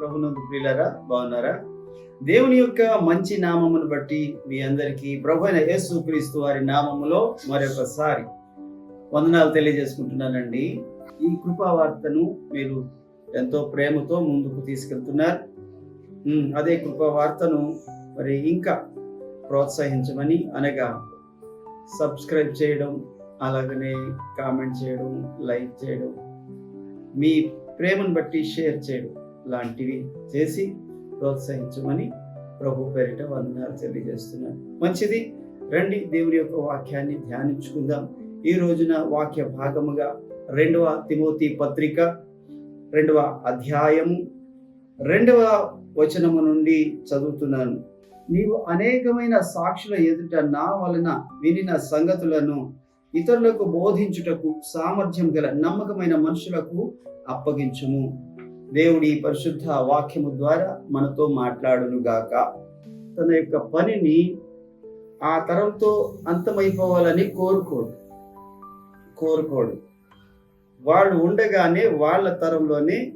ప్రభునందు ప్రియులరా బాగున్నారా? దేవుని యొక్క మంచి నామమును బట్టి మీ అందరికీ ప్రభు అయిన యేసు క్రీస్తు వారి నామములో మరొకసారి వందనాలు తెలియజేసుకుంటున్నానండి. ఈ కృపా వార్తను మీరు ఎంతో ప్రేమతో ముందుకు తీసుకెళ్తున్నారు. అదే కృపా వార్తను మరి ఇంకా ప్రోత్సహించమని అనగా సబ్స్క్రైబ్ చేయడం అలాగనే కామెంట్ చేయడం లైక్ చేయడం మీ ప్రేమను బట్టి షేర్ చేయడం లాంటివి చేసి ప్రోత్సహించమని ప్రభు పేరిట వందనాలు తెలియజేస్తున్నాను. మంచిది. రండి దేవుని యొక్క వాక్యాన్ని ధ్యానించుకుందాం. ఈ రోజున వాక్య భాగముగా రెండవ తిమోతి పత్రిక రెండవ అధ్యాయము రెండవ వచనము నుండి చదువుతున్నాను. నీవు అనేకమైన సాక్షుల ఎదుట నా వలన వినిన సంగతులను ఇతరులకు బోధించుటకు సామర్థ్యం గల నమ్మకమైన మనుషులకు అప్పగించుము. దేవుడి పరిశుద్ధ వాక్యము ద్వారా మనతో మాట్లాడును గాక తన యొక్క పనిని ఆ తరంతో అంతమైపోవాలని కోరుకోడు. కోరుకోడు. వాళ్ళు ఉండగానే వాళ్ళ తరంలోనే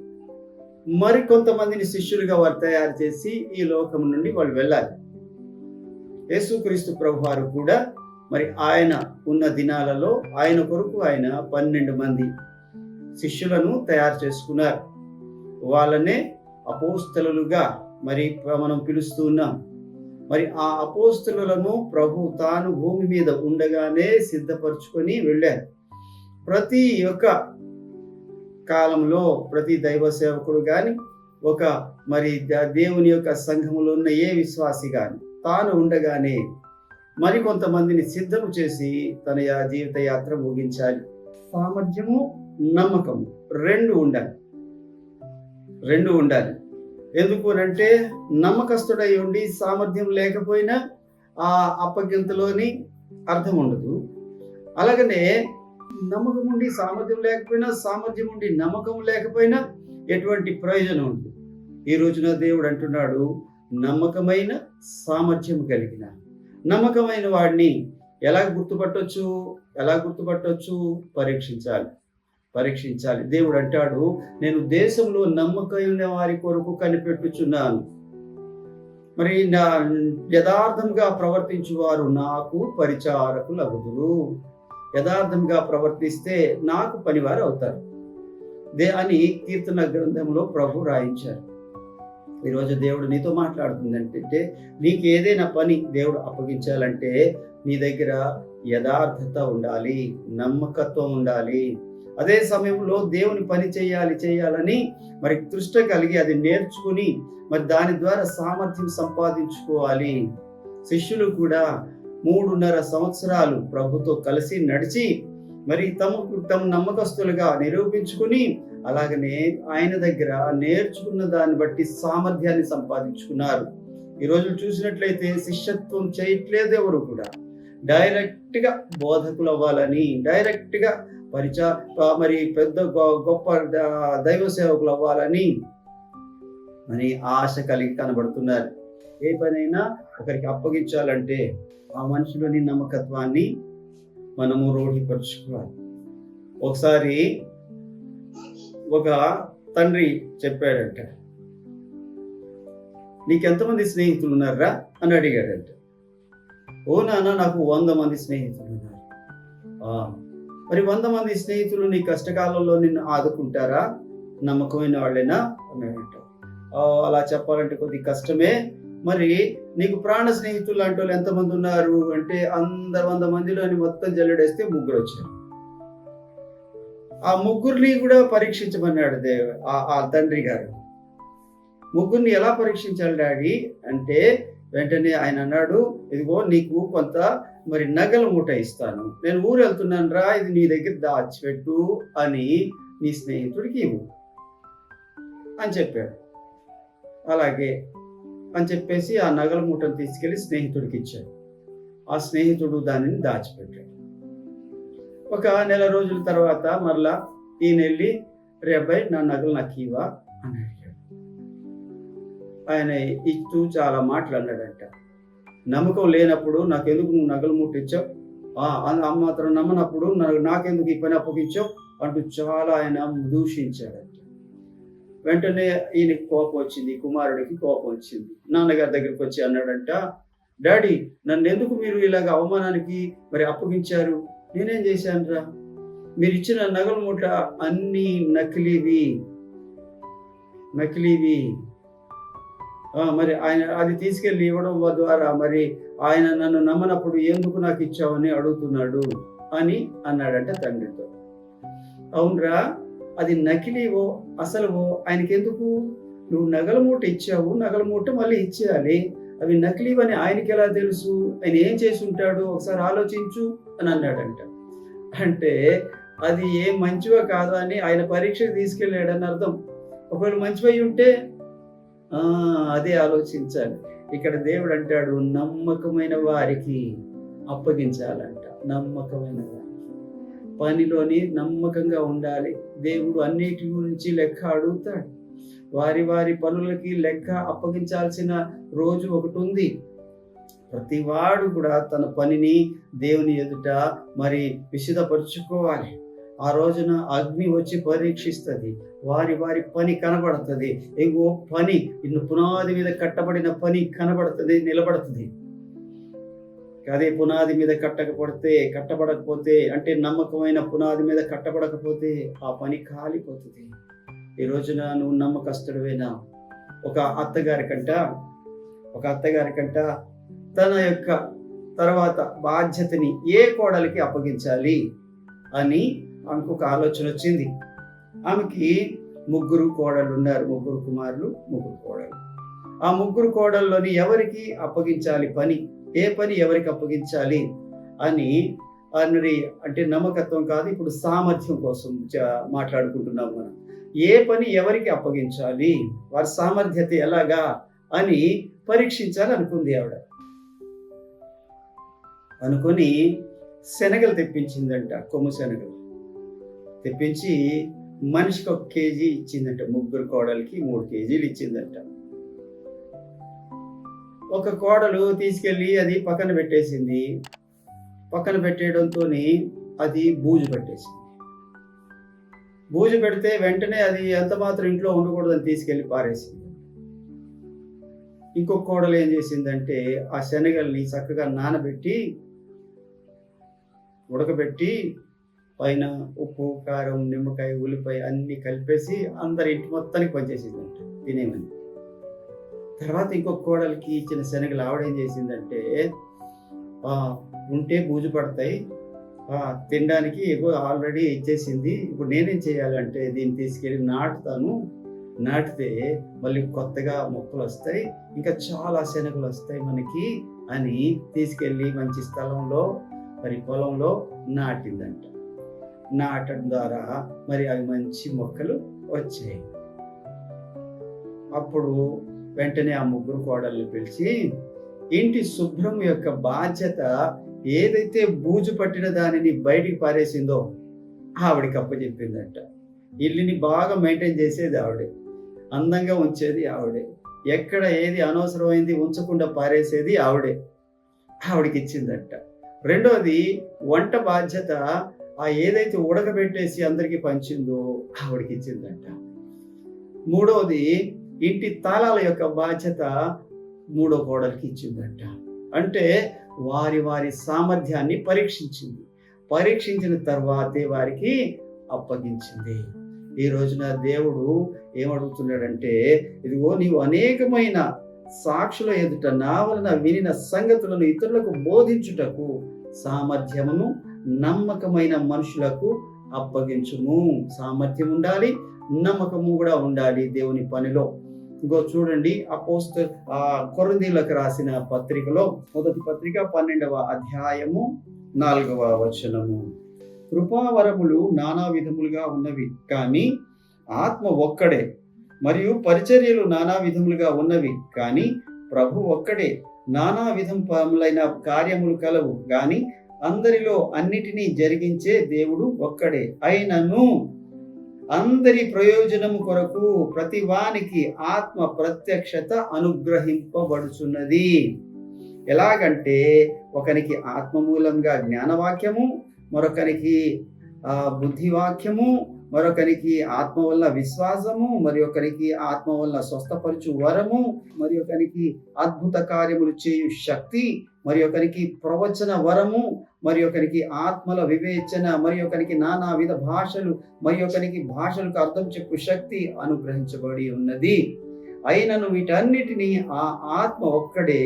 మరి కొంతమందిని శిష్యులుగా వారు తయారు చేసి ఈ లోకం నుండి వాళ్ళు వెళ్ళాలి. యేసుక్రీస్తు ప్రభు వారు కూడా మరి ఆయన ఉన్న దినాలలో ఆయన కొరకు ఆయన పన్నెండు మంది శిష్యులను తయారు చేసుకున్నారు. వాళ్ళనే అపోస్తలుగా మరి మనం పిలుస్తూ ఉన్నాం. మరి ఆ అపోస్తులను ప్రభు తాను భూమి మీద ఉండగానే సిద్ధపరచుకొని వెళ్ళారు. ప్రతి ఒక్క కాలంలో ప్రతి దైవ సేవకుడు కానీ ఒక మరి ద- దేవుని యొక్క సంఘములో ఉన్న ఏ విశ్వాసి కానీ తాను ఉండగానే మరికొంతమందిని సిద్ధము చేసి తన జీవిత యాత్ర ముగించాలి. సామర్థ్యము నమ్మకము రెండు ఉండాలి. రెండు ఉండాలి. ఎందుకు అంటే నమ్మకస్తుడై ఉండి సామర్థ్యం లేకపోయినా ఆ అప్పగింతలోని అర్థం ఉండదు. అలాగనే నమ్మకం ఉండి సామర్థ్యం లేకపోయినా సామర్థ్యం ఉండి నమ్మకం లేకపోయినా ఎటువంటి ప్రయోజనం ఉండదు. ఈ రోజున దేవుడు అంటున్నాడు నమ్మకమైన సామర్థ్యం కలిగిన. నమ్మకమైన వాడిని ఎలా గుర్తుపట్టొచ్చు? ఎలా గుర్తుపట్టొచ్చు? పరీక్షించాలి. పరీక్షించాలి. దేవుడు అంటాడు నేను దేశంలో నమ్మకమైన వారి కొరకు కనిపెట్టుచున్నాను. మరి నా యథార్థంగా ప్రవర్తించువారు నాకు పరిచారకులు అవుతురు యథార్థంగా ప్రవర్తిస్తే నాకు పనివారు అవుతారు దే అని కీర్తన గ్రంథంలో ప్రభు రాయించారు. ఈరోజు దేవుడు నీతో మాట్లాడుతుంది అంటే నీకు ఏదైనా పని దేవుడు అప్పగించాలంటే నీ దగ్గర యథార్థత ఉండాలి నమ్మకత్వం ఉండాలి. అదే సమయంలో దేవుని పని చేయాలి చేయాలని మరి దృష్ట కలిగి అది నేర్చుకుని మరి దాని ద్వారా సామర్థ్యం సంపాదించుకోవాలి. శిష్యులు కూడా మూడున్నర సంవత్సరాలు ప్రభుతో కలిసి నడిచి మరి తమకు తమ నమ్మకస్తులుగా నిరూపించుకుని అలాగనే ఆయన దగ్గర నేర్చుకున్న దాన్ని బట్టి సామర్థ్యాన్ని సంపాదించుకున్నారు. ఈ రోజు చూసినట్లయితే శిష్యత్వం చేయట్లేదు ఎవరు కూడా. డైరెక్ట్గా బోధకులు అవ్వాలని డైరెక్ట్గా పరిచా మరి పెద్ద గొ- గొప్ప దైవ సేవకులు అవ్వాలని అని ఆశ కలిగి కనబడుతున్నారు. ఏ పనైనా ఒకరికి అప్పగించాలంటే ఆ మనిషిలోని నమ్మకత్వాన్ని మనము రూఢిపరుచుకోవాలి ఒకసారి ఒక తండ్రి చెప్పాడంట. నీకెంతమంది స్నేహితులు ఉన్నారా అని అడిగాడంట. ఓ నాన్న నాకు వంద మంది స్నేహితులు ఉన్నారు మరి వంద మంది స్నేహితులు నీ కష్టకాలంలో నిన్ను ఆదుకుంటారా? నమ్మకమైన వాళ్ళేనా? అన్నాడంట. అలా చెప్పాలంటే కొద్ది కష్టమే. మరి నీకు ప్రాణ స్నేహితులు లాంటి వాళ్ళు ఎంతమంది ఉన్నారు? అంటే అందరు వంద మందిలోని మొత్తం జల్లడేస్తే ముగ్గురు వచ్చారు ఆ ముగ్గురిని కూడా పరీక్షించమన్నాడు దేవ ఆ- తండ్రి గారు. ముగ్గురిని ఎలా పరీక్షించాలి డాడీ? అంటే వెంటనే ఆయన అన్నాడు ఇదిగో నీకు కొంత మరి నగల మూట ఇస్తాను. నేను ఊరు వెళ్తున్నాను రా ఇది నీ దగ్గర దాచిపెట్టు అని నీ స్నేహితుడికి ఇవ్వు. అని చెప్పాడు. అలాగే అని చెప్పేసి ఆ నగల మూటను తీసుకెళ్ళి స్నేహితుడికి ఇచ్చాడు. ఆ స్నేహితుడు దానిని దాచిపెట్టాడు. ఒక నెల రోజుల తర్వాత మరలా ఈయన వెళ్ళి రేపై నా నగలు నాకు ఇవా అని అడిగాడు. ఆయన ఇస్తూ చాలా మాటలు అన్నాడంట. నమ్మకం లేనప్పుడు నాకెందుకు నువ్వు నగలు ముట్టించావు? ఆ మాత్రం నమ్మనప్పుడు నాకు నాకెందుకు ఈ పని అప్పగించావు? అంటూ చాలా ఆయన దూషించాడంట. వెంటనే ఈయనకి కోపం వచ్చింది కుమారుడికి కోపం వచ్చింది. నాన్నగారి దగ్గరికి వచ్చి అన్నాడంట డాడీ నన్ను ఎందుకు మీరు ఇలాగ అవమానానికి మరి అప్పగించారు? నేనేం చేశానురా? మీరు ఇచ్చిన నగల మూట అన్ని నకిలీవి. నకిలీవి. మరి ఆయన అది తీసుకెళ్ళి ఇవ్వడం ద్వారా మరి ఆయన నన్ను నమ్మనప్పుడు ఎందుకు నాకు ఇచ్చావని అడుగుతున్నాడు అని అన్నాడంట తండ్రితో. అవునరా అది నకిలీవో అసలువో ఆయనకెందుకు? నువ్వు నగల మూట ఇచ్చావు నగల మూట మళ్ళీ ఇచ్చేయాలి. అవి నకిలీవని ఆయనకి ఎలా తెలుసు? ఆయన ఏం చేసి ఉంటాడు? ఒకసారి ఆలోచించు అని అన్నాడంట. అంటే అది ఏం మంచివో కాదా అని ఆయన పరీక్షకు తీసుకెళ్ళాడని అర్థం. ఒకవేళ మంచివై ఉంటే అదే ఆలోచించాలి. ఇక్కడ దేవుడు అంటాడు నమ్మకమైన వారికి అప్పగించాలంట. నమ్మకమైన వారికి. పనిలోని నమ్మకంగా ఉండాలి. దేవుడు అన్నిటి గురించి లెక్క అడుగుతాడు. వారి వారి పనులకి లెక్క అప్పగించాల్సిన రోజు ఒకటి ఉంది ప్రతి వాడు కూడా తన పనిని దేవుని ఎదుట మరి విశుద్ధపరుచుకోవాలి ఆ రోజున అగ్ని వచ్చి పరీక్షిస్తుంది. వారి వారి పని కనబడుతుంది. ఇంకో పని ఇನ್ನು పునాది మీద కట్టబడిన పని కనబడుతుంది నిలబడుతుంది. అదే పునాది మీద కట్టకపోతే కట్టబడకపోతే అంటే నమ్మకమైన పునాది మీద కట్టబడకపోతే ఆ పని కాలిపోతుంది. ఈ రోజున నువ్వు నమ్మకస్తుడివేనా ఒక అత్తగారి కంట ఒక అత్తగారి కంట తన యొక్క తర్వాత బాధ్యతని ఏ కోడలికి అప్పగించాలి అని ఆమెకు ఒక ఆలోచన వచ్చింది. ఆమెకి ముగ్గురు కోడళ్ళు ఉన్నారు ముగ్గురు కుమారులు ముగ్గురు కోడళ్ళు. ఆ ముగ్గురు కోడల్లోని ఎవరికి అప్పగించాలి? పని ఏ పని ఎవరికి అప్పగించాలి? అని అన్నది అంటే నమ్మకత్వం కాదు ఇప్పుడు సామర్థ్యం కోసం మాట్లాడుకుంటున్నాం మనం. ఏ పని ఎవరికి అప్పగించాలి? వారి సామర్థ్యత ఎలాగా అని పరీక్షించాలి అనుకుంది ఆవిడ. అనుకొని శనగలు తెప్పించిందంట కొమ్ము శనగలు. తెప్పించి మనిషికి ఒక కేజీ ఇచ్చిందంట ముగ్గురు కోడలకి మూడు కేజీలు ఇచ్చిందంట. ఒక కోడలు తీసుకెళ్ళి అది పక్కన పెట్టేసింది. పక్కన పెట్టేయడంతో అది బూజు పెట్టేసింది. బూజు పెడితే వెంటనే అది ఎంత మాత్రం ఇంట్లో ఉండకూడదని తీసుకెళ్ళి పారేసింది. ఇంకొక కోడలు ఏం చేసిందంటే ఆ శనగల్ని చక్కగా నానబెట్టి ఉడకబెట్టి పైన ఉప్పు కారం నిమ్మకాయ ఉల్లిపాయ అన్నీ కలిపేసి అందరి ఇంటి మొత్తానికి పనిచేసిందంట తినేమని. తర్వాత ఇంకొక కోడలికి ఇచ్చిన శనగలు ఆవిడ ఏం చేసిందంటే ఉంటే బూజు పడతాయి తినడానికి ఏవో ఆల్రెడీ ఇచ్చేసింది. ఇప్పుడు నేనేం చేయాలంటే దీన్ని తీసుకెళ్ళి నాటుతాను. నాటితే మళ్ళీ కొత్తగా మొక్కలు వస్తాయి. ఇంకా చాలా శనగలు వస్తాయి మనకి అని తీసుకెళ్ళి మంచి స్థలంలో మరి పొలంలో నాటిందంట. నాటడం ద్వారా మరి అవి మంచి మొక్కలు వచ్చాయి. అప్పుడు వెంటనే ఆ ముగ్గురు కోడల్ని పిలిచి ఇంటి శుభ్రం యొక్క బాధ్యత ఏదైతే బూజు పట్టిన దానిని బయటికి పారేసిందో ఆవిడకి అప్పచెప్పిందంట. ఇల్లుని బాగా మెయింటైన్ చేసేది ఆవిడే. అందంగా ఉంచేది ఆవిడే. ఎక్కడ ఏది అనవసరమైంది ఉంచకుండా పారేసేది ఆవిడే. ఆవిడకి ఇచ్చిందంట. రెండోది వంట బాధ్యత ఆ ఏదైతే ఉడకబెట్టేసి అందరికీ పంచిందో ఆవిడకి ఇచ్చిందంట. మూడవది ఇంటి తాళాల యొక్క బాధ్యత మూడో కోడలికి ఇచ్చిందంట. అంటే వారి వారి సామర్థ్యాన్ని పరీక్షించింది. పరీక్షించిన తర్వాతే వారికి అప్పగించింది. ఈ రోజున దేవుడు ఏమడుగుతున్నాడంటే ఇదిగో నీవు అనేకమైన సాక్షుల ఎదుట నా వలన వినిన సంగతులను ఇతరులకు బోధించుటకు సామర్థ్యమును నమ్మకమైన మనుషులకు అప్పగించుము. సామర్థ్యం ఉండాలి నమ్మకము కూడా ఉండాలి దేవుని పనిలో. ఇంకో చూడండి అపోస్త ఆ కొరందీలకు రాసిన పత్రికలో మొదటి పత్రిక పన్నెండవ అధ్యాయము నాలుగవ వచనము. కృపావరములు నానా విధములుగా ఉన్నవి కానీ ఆత్మ ఒక్కడే మరియు పరిచర్యలు నానా విధములుగా ఉన్నవి కానీ ప్రభు ఒక్కడే. నానా విధములైన కార్యములు కలవు కానీ అందరిలో అన్నిటినీ జరిగించే దేవుడు ఒక్కడే. అయినను అందరి ప్రయోజనము కొరకు ప్రతి వానికి ఆత్మ ప్రత్యక్షత అనుగ్రహింపబడుచున్నది. ఎలాగంటే ఒకనికి ఆత్మ మూలంగా జ్ఞానవాక్యము మరొకరికి బుద్ధివాక్యము మరొకరికి ఆత్మ వల్ల విశ్వాసము మరి ఒకరికి ఆత్మ వల్ల స్వస్థపరచు వరము మరి ఒకరికి అద్భుత కార్యములు చేయు శక్తి మరి ఒకరికి ప్రవచన వరము మరి ఒకరికి ఆత్మల వివేచన మరి ఒకరికి నానా విధ భాషలు మరి ఒకరికి భాషలకు అర్థం చెప్పు శక్తి అనుగ్రహించబడి ఉన్నది. అయినను వీటన్నిటిని ఆ ఆత్మ ఒక్కడే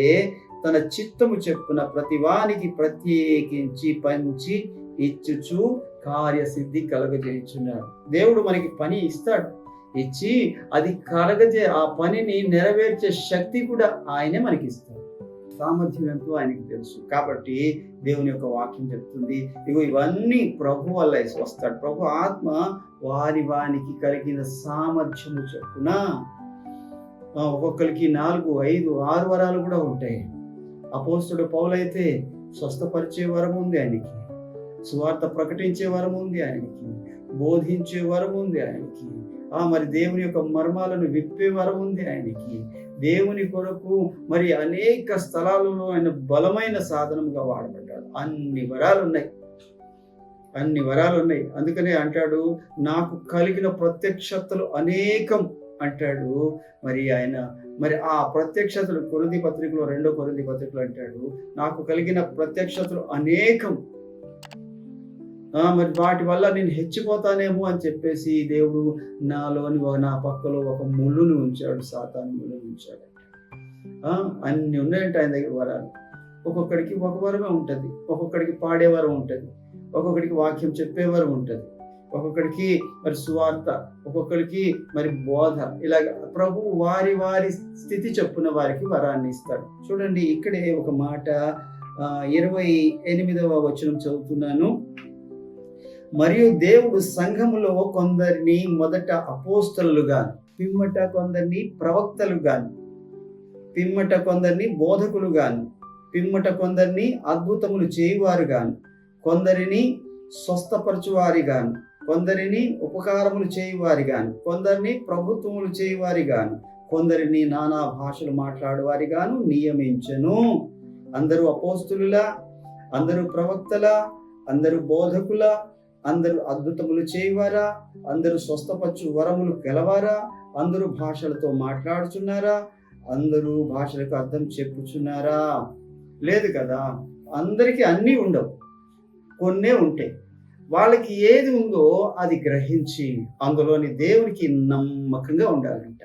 తన చిత్తము చెప్పున ప్రతివానికి ప్రత్యేకించి పంచి ఇచ్చుచు కార్యసిద్ధి కలగజేయుచున్నాడు. దేవుడు మనకి పని ఇస్తాడు. ఇచ్చి అది కలగజే ఆ పనిని నెరవేర్చే శక్తి కూడా ఆయనే మనకి ఇస్తాడు సామర్థ్యం ఎంతో ఆయనకి తెలుసు. కాబట్టి దేవుని యొక్క వాక్యం చెప్తుంది. ఇగో ఇవన్నీ ప్రభు వల్ల వస్తాడు. ప్రభు ఆత్మ వారి వానికి కలిగిన సామర్థ్యము చెప్పున ఒక్కొక్కరికి నాలుగు ఐదు ఆరు వరాలు కూడా ఉంటాయి. అపోస్తుడు పౌలైతే స్వస్థపరిచే వరం ఉంది ఆయనకి. సువార్త ప్రకటించే వరం ఉంది ఆయనకి బోధించే వరం ఉంది ఆయనకి ఆ మరి దేవుని యొక్క మర్మాలను విప్పే వరం ఉంది ఆయనకి. దేవుని కొరకు మరి అనేక స్థలాలలో ఆయన బలమైన సాధనంగా వాడబడ్డాడు. అన్ని వరాలు ఉన్నాయి. అన్ని వరాలు ఉన్నాయి. అందుకనే అంటాడు నాకు కలిగిన ప్రత్యక్షతలు అనేకం అంటాడు. మరి ఆయన మరి ఆ ప్రత్యక్షతలు కొరింది పత్రికలో రెండో కొరింది పత్రికలో అంటాడు నాకు కలిగిన ప్రత్యక్షతలు అనేకం మరి వాటి వల్ల నేను హెచ్చిపోతానేమో అని చెప్పేసి దేవుడు నాలోని నా పక్కలో ఒక ముళ్ళును ఉంచాడు సాతాను ముళ్ళును ఉంచాడు. అన్ని ఉన్నాయంట ఆయన దగ్గర వరాలు. ఒక్కొక్కడికి ఒక వరమే ఉంటుంది ఒక్కొక్కడికి పాడేవరం ఉంటుంది ఒక్కొక్కడికి వాక్యం చెప్పేవరం ఉంటుంది ఒక్కొక్కడికి మరి సువార్త ఒక్కొక్కడికి మరి బోధ. ఇలాగ ప్రభు వారి వారి స్థితి చెప్పున వారికి వరాన్ని ఇస్తాడు. చూడండి ఇక్కడే ఒక మాట ఇరవై ఎనిమిదవ వచనం చదువుతున్నాను. మరియు దేవుడు సంఘములో కొందరిని మొదట అపోస్తలుగా పిమ్మట కొందరిని ప్రవక్తలుగాను పిమ్మట కొందరిని బోధకులుగాను పిమ్మట కొందరిని అద్భుతములు చేయువారుగాను కొందరిని స్వస్థపరచువారిగాను కొందరిని ఉపకారములు చేయువారిగాను కొందరిని ప్రభుత్వములు చేయువారిగాను కొందరిని నానా భాషలు మాట్లాడువారిగాను నియమించను. అందరూ అపోస్తులులా అందరూ ప్రవక్తల అందరూ బోధకుల అందరూ అద్భుతములు చేయవారా? అందరూ స్వస్థపచ్చు వరములు గెలవారా? అందరూ భాషలతో మాట్లాడుచున్నారా? అందరూ భాషలకు అర్థం చెప్పుచున్నారా? లేదు కదా? అందరికీ అన్నీ ఉండవు. కొన్నే ఉంటాయి. వాళ్ళకి ఏది ఉందో అది గ్రహించి అందులోని దేవునికి నమ్మకంగా ఉండాలంట.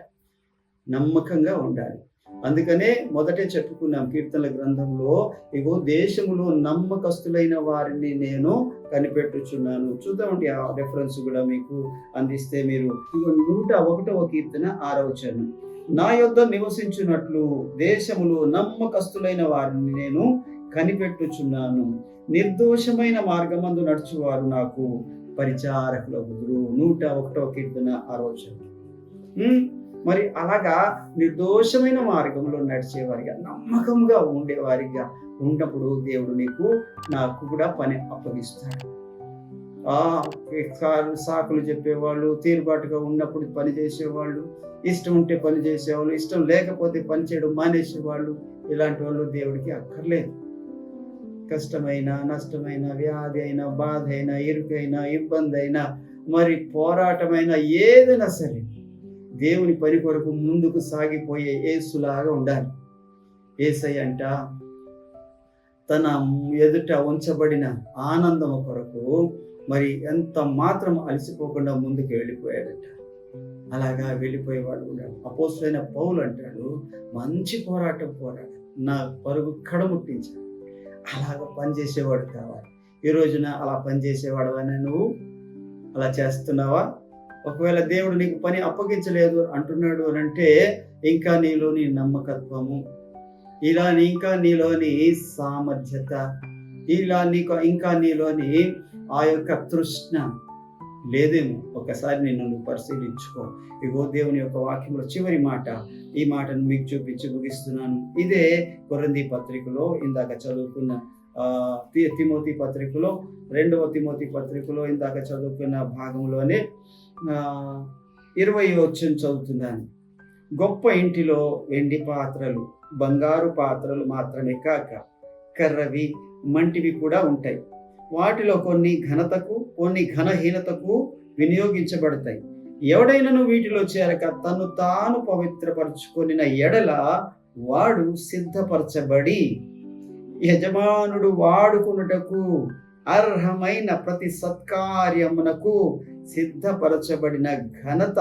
నమ్మకంగా ఉండాలి. అందుకనే మొదటే చెప్పుకున్నాం కీర్తనల గ్రంథంలో ఇగో దేశంలో నమ్మకస్తులైన వారిని నేను కనిపెట్టుచున్నాను. చూద్దామండి ఆ రెఫరెన్స్ కూడా మీకు అందిస్తే మీరు. ఇగో నూట ఒకటవ కీర్తన ఆరవ చరణం. నా యొద్ద నివసించున్నట్లు దేశములో నమ్మకస్తులైన వారిని నేను కనిపెట్టుచున్నాను. నిర్దోషమైన మార్గమందు నడుచువారు నాకు పరిచారకుల బుదురు నూట ఒకటవ కీర్తన ఆరోచన మరి అలాగా నిర్దోషమైన మార్గంలో నడిచేవారిగా నమ్మకంగా ఉండేవారిగా ఉన్నప్పుడు దేవుడు నీకు నాకు కూడా పని అప్పగిస్తాడు. సాకులు- సాకులు చెప్పేవాళ్ళు తీరుబాటుగా ఉన్నప్పుడు పని చేసేవాళ్ళు ఇష్టం ఉంటే పని చేసేవాళ్ళు ఇష్టం లేకపోతే పని చేయడం మానేసేవాళ్ళు ఇలాంటి వాళ్ళు దేవుడికి అక్కర్లేదు. కష్టమైన నష్టమైన వ్యాధి అయినా బాధ అయినా ఇరుకైనా ఇబ్బంది అయినా మరి పోరాటమైన ఏదైనా సరే దేవుని పని కొరకు ముందుకు సాగిపోయే ఏసులాగా ఉండాలి. ఏసై అంట తన ఎదుట ఉంచబడిన ఆనందం కొరకు మరి ఎంత మాత్రం అలసిపోకుండా ముందుకు వెళ్ళిపోయాడట. అలాగా వెళ్ళిపోయేవాడు ఉన్నాడు అపోసులైన పౌలు అంటాడు మంచి పోరాటం పోరాడు నా పరుగు కడముట్టించాడు అలాగ పనిచేసేవాడు కావాలి. ఈ రోజున అలా పనిచేసేవాడు అని నువ్వు అలా చేస్తున్నావా? ఒకవేళ దేవుడు నీకు పని అప్పగించలేదు అంటున్నాడు అని అంటే ఇంకా నీలోని నమ్మకత్వము. ఇలా ఇంకా నీలోని సామర్థ్యత ఇలా నీకు ఇంకా నీలోని ఆ యొక్క తృష్ణ లేదేమో. ఒకసారి నిన్ను నువ్వు పరిశీలించుకో. ఇగో దేవుని యొక్క వాక్యంలో చివరి మాట ఈ మాటను మీకు చూపించి ముగిస్తున్నాను. ఇదే కొరంది పత్రికలో ఇందాక చదువుకున్న తి- తిమోతి పత్రికలో రెండవ తిమోతి పత్రికలో ఇందాక చదువుకున్న భాగంలోనే ఇరవై వచ్చిన చదువుతున్నాను. గొప్ప ఇంటిలో వెండి పాత్రలు బంగారు పాత్రలు మాత్రమే కాక కర్రవి మంటివి కూడా ఉంటాయి. వాటిలో కొన్ని ఘనతకు కొన్ని ఘనహీనతకు వినియోగించబడతాయి. ఎవడైనను వీటిలో చేరక తను తాను పవిత్రపరచుకొనిన ఎడల వాడు సిద్ధపరచబడి యజమానుడు వాడుకున్నటకు అర్హమైన ప్రతి సత్కార్యమునకు సిద్ధపరచబడిన ఘనత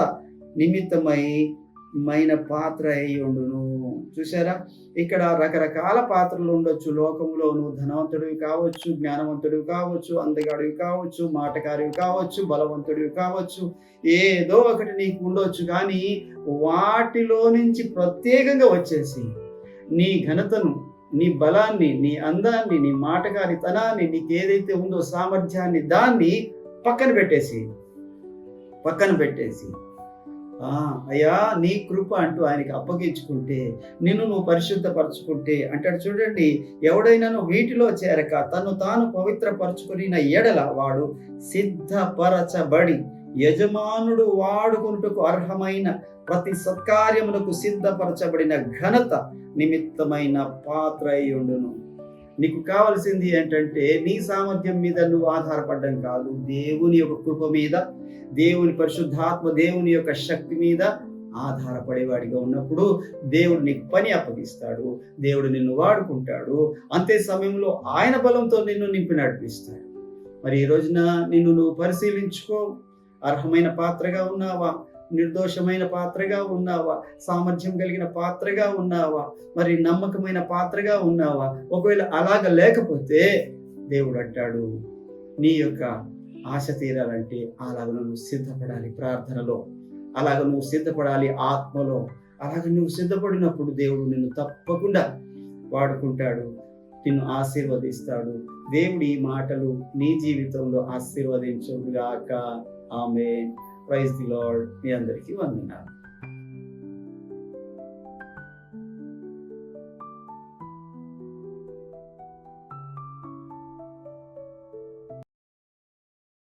నిమిత్తమై మైన పాత్ర అయి ఉండును. చూసారా ఇక్కడ రకరకాల పాత్రలు ఉండొచ్చు. లోకంలో నువ్వు ధనవంతుడివి కావచ్చు జ్ఞానవంతుడివి కావచ్చు అందగాడివి కావచ్చు మాటకారివి కావచ్చు బలవంతుడివి కావచ్చు ఏదో ఒకటి నీకు ఉండొచ్చు. కానీ వాటిలో నుంచి ప్రత్యేకంగా వచ్చేసి నీ ఘనతను నీ బలాన్ని నీ అందాన్ని నీ మాటకారితనాన్ని నీకు ఏదైతే ఉందో సామర్థ్యాన్ని దాన్ని పక్కన పెట్టేసి పక్కన పెట్టేసి అయ్యా నీ కృప అంటూ ఆయనకి అప్పగించుకుంటే నిన్ను నువ్వు పరిశుద్ధపరచుకుంటే అంటాడు. చూడండి ఎవడైనాను వీటిలో చేరక తను తాను పవిత్రపరచుకుని ఎడల వాడు సిద్ధపరచబడి యజమానుడు వాడుకుంటకు అర్హమైన ప్రతి సత్కార్యములకు సిద్ధపరచబడిన ఘనత నిమిత్తమైన పాత్ర అయ్యుండును నీకు కావలసింది ఏంటంటే నీ సామర్థ్యం మీద నువ్వు ఆధారపడడం కాదు. దేవుని యొక్క కృప మీద దేవుని పరిశుద్ధాత్మ దేవుని యొక్క శక్తి మీద ఆధారపడేవాడిగా ఉన్నప్పుడు దేవుడు నీకు పని అప్పగిస్తాడు. దేవుడు నిన్ను వాడుకుంటాడు. అంతే సమయంలో ఆయన బలంతో నిన్ను నింపి నడిపిస్తాడు. మరి ఈ రోజున నిన్ను నువ్వు పరిశీలించుకో. అర్హమైన పాత్రగా ఉన్నావా? నిర్దోషమైన పాత్రగా ఉన్నావా? సామర్థ్యం కలిగిన పాత్రగా ఉన్నావా? మరి నమ్మకమైన పాత్రగా ఉన్నావా? ఒకవేళ అలాగ లేకపోతే దేవుడు అంటాడు నీ యొక్క ఆశ తీరాలంటే అలాగ నువ్వు సిద్ధపడాలి ప్రార్థనలో. అలాగ నువ్వు సిద్ధపడాలి ఆత్మలో. అలాగ నువ్వు సిద్ధపడినప్పుడు దేవుడు నిన్ను తప్పకుండా వాడుకుంటాడు నిన్ను ఆశీర్వదిస్తాడు. దేవుడి ఈ మాటలు నీ జీవితంలో ఆశీర్వదించుగాక ఆమె ప్రైజ్ ది లార్డ్ మీ అందరికీ వందనాలు.